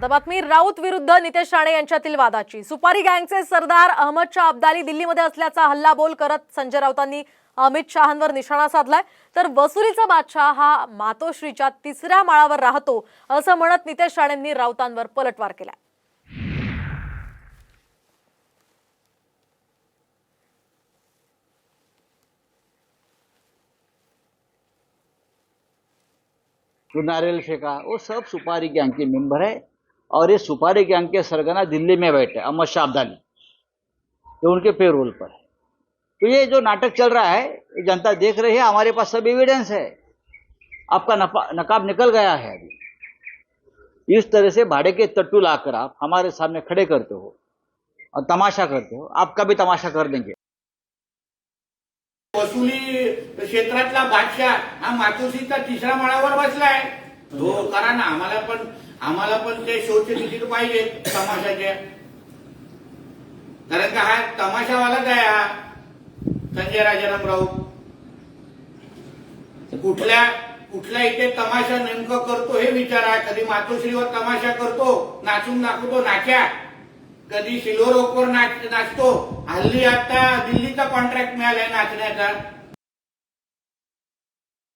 आता बातमी राऊत विरुद्ध नितेश राणे यांच्यातील वादाची. सुपारी गँगचे सरदार अहमद शाह अब्दाली दिल्लीमध्ये असल्याचा हल्लाबोल करत संजय राऊतांनी अमित शहांवर निशाणा साधलाय. तर वसुलीचा बादशाह हा मातोश्रीच्या तिसऱ्या माळावर राहतो असं म्हणत नितेश राणेंनी राऊतांवर पलटवार केलाय. जो नारियल फेंका वो सब सुपारी गैंग के मेंबर है. और ये सुपारी गैंग के सरगना दिल्ली में बैठे अहमद शाह अब्दाली। जो उनके पेरोल पर तो ये जो नाटक चल रहा है, ये जनता देख रही है, हमारे पास सब एविडेंस है। आपका नकाब निकल गया है अभी। इस तरह से भाड़े के तट्टू लाकर आप हमारे सामने खड़े करते हो और तमाशा करते हो, आपका भी तमाशा कर देंगे। वसुली क्षेत्रातला बादशाह हा मातोश्रीचा तिसऱ्या माळावर बसलाय. हो करा ना. आम्हाला पण आम्हाला पण ते शोचे तिकीट पाहिजे तमाशाचे. कारण का हा तमाशावालाच आहे हा? संजय राजाराम राऊ कुठल्या कुठल्या इथे तमाशा नेमकं करतो हे विचारा. कधी मातोश्रीवर तमाशा करतो नाचून दाखवतो नाच्या कधी सिल्वर ओकवर नाच नाचतो. हल्ली आता दिल्लीचा कॉन्ट्रॅक्ट मिळालाय नाचण्याचा.